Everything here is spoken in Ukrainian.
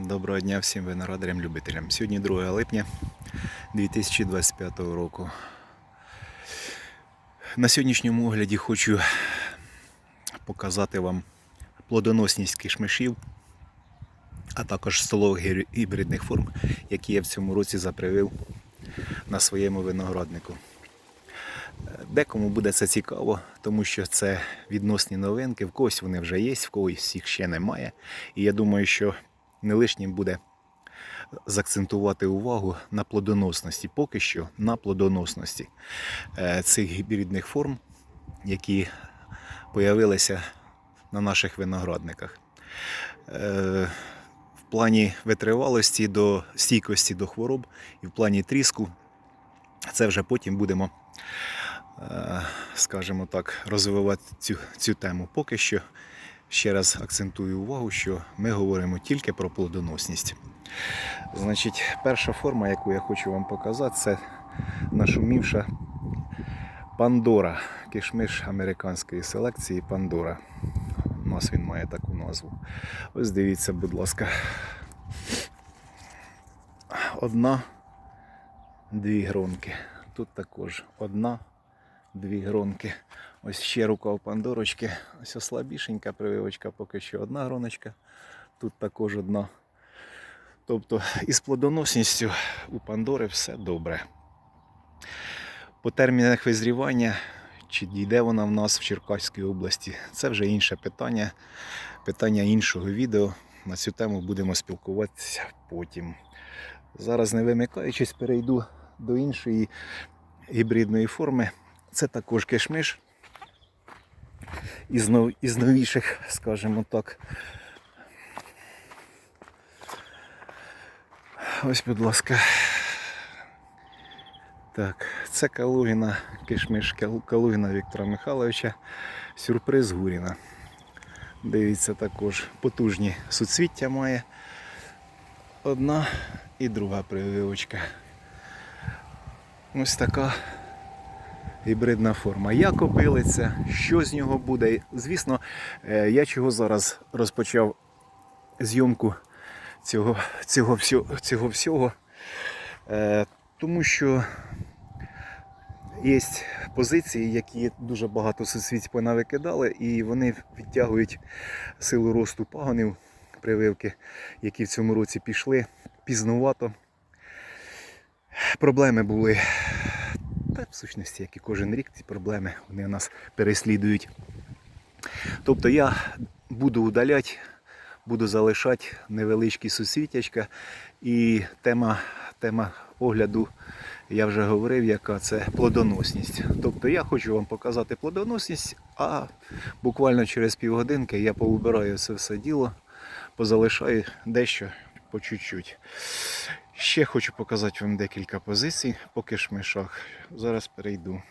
Доброго дня всім виноградарям-любителям. Сьогодні 2 липня 2025 року. На сьогоднішньому огляді хочу показати вам плодоносність кишмишів, а також столових гібридних форм, які я в цьому році запривив на своєму винограднику. Декому буде це цікаво, тому що це відносні новинки. В когось вони вже є, в когось їх ще немає. І я думаю, що не лишнім буде заакцентувати увагу на плодоносності, поки що на плодоносності е, цих гібридних форм, які появилися на наших виноградниках. Е, В плані витривалості до стійкості до хвороб і в плані тріску це вже потім будемо е, скажімо так, розвивати цю, цю тему. Поки що ще раз акцентую увагу, що ми говоримо тільки про плодоносність. Значить, перша форма, яку я хочу вам показати, це нашумівша Пандора. Кишмиш американської селекції Пандора. У нас він має таку назву. Ось дивіться, будь ласка. Одна, дві гронки. Тут також одна, дві гронки. Ось ще рукав пандорочки. Ось слабішенька прививочка, поки що одна гроночка. Тут також одна. Тобто із плодоносністю у Пандори все добре. По термінах визрівання, чи дійде вона в нас в Черкаській області, це вже інше питання. Питання іншого відео. На цю тему будемо спілкуватися потім. Зараз, не вимикаючись, перейду до іншої гібридної форми. Це також кишмиш із, нов... із новіших, скажімо так. Ось, будь ласка. Так, це Калугіна, кишмиш Калугіна Віктора Михайловича. Сюрприз Гуріна. Дивіться, також потужні суцвіття має. Одна і друга прививочка. Ось така гібридна форма. Як опилиться, що з нього буде. Звісно, е, я чого зараз розпочав зйомку цього, цього, всього, цього всього. Е, Тому що є позиції, які дуже багато суцвіть понавикидали, і вони відтягують силу росту пагонів, прививки, які в цьому році пішли пізнувато. Проблеми були. В сущності, як і кожен рік, ці проблеми вони нас переслідують. Тобто я буду удаляти, буду залишати невеличкі сусвітячка. І тема, тема огляду, я вже говорив, яка це плодоносність. Тобто я хочу вам показати плодоносність, а буквально через півгодинки я поубираю це все діло, позалишаю дещо по чуть-чуть. Ще хочу показати вам декілька позицій по кишмишах. Зараз перейду.